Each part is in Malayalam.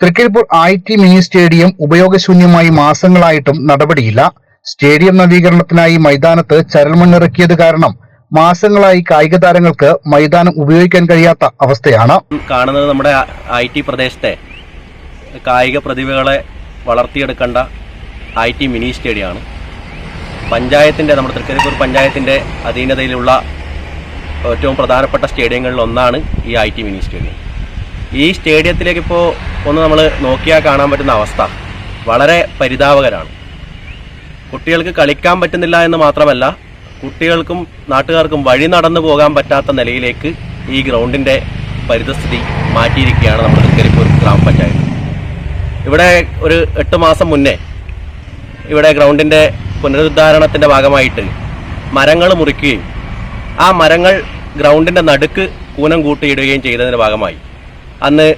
Thrikaripur I T mini stadium ഉപയോഗശൂന്യമായി മാസങ്ങളായിട്ടും നടപടിയില്ല. സ്റ്റേഡിയം നവീകരണത്തിനായി മൈതാനത്ത് ചരൽമണ്ണിറക്കിയത് കാരണം മാസങ്ങളായി കായിക താരങ്ങൾക്ക് മൈതാനം ഉപയോഗിക്കാൻ കഴിയാത്ത അവസ്ഥയാണ്. കാണുന്നത് നമ്മുടെ ഐ ടി പ്രദേശത്തെ കായിക പ്രതിഭകളെ വളർത്തിയെടുക്കേണ്ട ഐ ടി മിനി സ്റ്റേഡിയമാണ്. പഞ്ചായത്തിന്റെ നമ്മുടെ തൃക്കരിപ്പൂർ പഞ്ചായത്തിന്റെ അധീനതയിലുള്ള ഏറ്റവും പ്രധാനപ്പെട്ട സ്റ്റേഡിയങ്ങളിൽ ഒന്നാണ് ഈ ഐ ടി മിനി സ്റ്റേഡിയം. ഈ സ്റ്റേഡിയത്തിലേക്ക് ഇപ്പോൾ ഒന്ന് നമ്മൾ നോക്കിയാൽ കാണാൻ പറ്റുന്ന അവസ്ഥ. വളരെ പരിതാപകരമാണ് കുട്ടികൾക്ക് കളിക്കാൻ പറ്റുന്നില്ല എന്ന് മാത്രമല്ല കുട്ടികൾക്കും നാട്ടുകാർക്കും വഴി നടന്നു പോകാൻ പറ്റാത്ത നിലയിലേക്ക് ഈ ഗ്രൗണ്ടിന്റെ പരിതസ്ഥിതി മാറ്റിയിരിക്കുകയാണ് നമ്മുടെ തൃക്കരിപ്പൂർ ഗ്രാമപഞ്ചായത്ത്. ഇവിടെ ഒരു എട്ട് മാസം മുന്നേ ഇവിടെ ഗ്രൗണ്ടിന്റെ പുനരുദ്ധാരണത്തിന്റെ ഭാഗമായിട്ട് മരങ്ങൾ മുറിക്കുകയും ആ മരങ്ങൾ ഗ്രൗണ്ടിന്റെ നടുക്ക് കൂനം കൂട്ടിയിടുകയും ചെയ്തതിന്റെ ഭാഗമായി. അന്ന്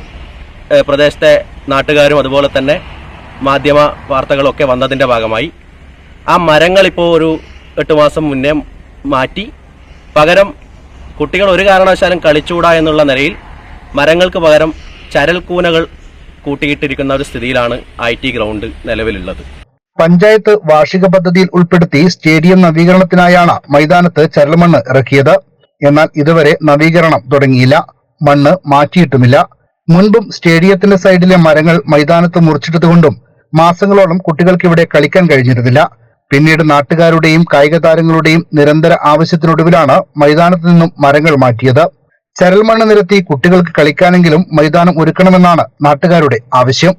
പ്രദേശത്തെ നാട്ടുകാരും അതുപോലെ തന്നെ മാധ്യമ വാർത്തകളൊക്കെ വന്നതിന്റെ ഭാഗമായി. ആ മരങ്ങളിപ്പോൾ ഒരു എട്ട് മാസം മുന്നേ മാറ്റി. പകരം കുട്ടികൾ ഒരു കാരണവശാലും കളിച്ചൂടാ എന്നുള്ള നിലയിൽ മരങ്ങൾക്ക് പകരം ചരൽക്കൂനകൾ കൂട്ടിയിട്ടിരിക്കുന്ന ഒരു സ്ഥിതിയിലാണ് ഐ ടി ഗ്രൗണ്ട് നിലവിലുള്ളത്. പഞ്ചായത്ത് വാർഷിക പദ്ധതിയിൽ ഉൾപ്പെടുത്തി സ്റ്റേഡിയം നവീകരണത്തിനായാണ് മൈതാനത്ത് ചരൽമണ്ണ് ഇറക്കിയത്. എന്നാൽ ഇതുവരെ നവീകരണം തുടങ്ങിയില്ല. മണ്ണ് മാറ്റിയിട്ടുമില്ല. മുൻപും സ്റ്റേഡിയത്തിന്റെ സൈഡിലെ മരങ്ങൾ മൈതാനത്ത് മുറിച്ചിട്ടതുകൊണ്ടും മാസങ്ങളോളം കുട്ടികൾക്ക് ഇവിടെ കളിക്കാൻ കഴിഞ്ഞിരുന്നില്ല. പിന്നീട് നാട്ടുകാരുടെയും കായിക താരങ്ങളുടെയും നിരന്തര ആവശ്യത്തിനൊടുവിലാണ് മൈതാനത്ത് നിന്നും മരങ്ങൾ മാറ്റിയത്. ചരൽമണ്ണ് നിരത്തി കുട്ടികൾക്ക് കളിക്കാനെങ്കിലും മൈതാനം ഒരുക്കണമെന്നാണ് നാട്ടുകാരുടെ ആവശ്യം.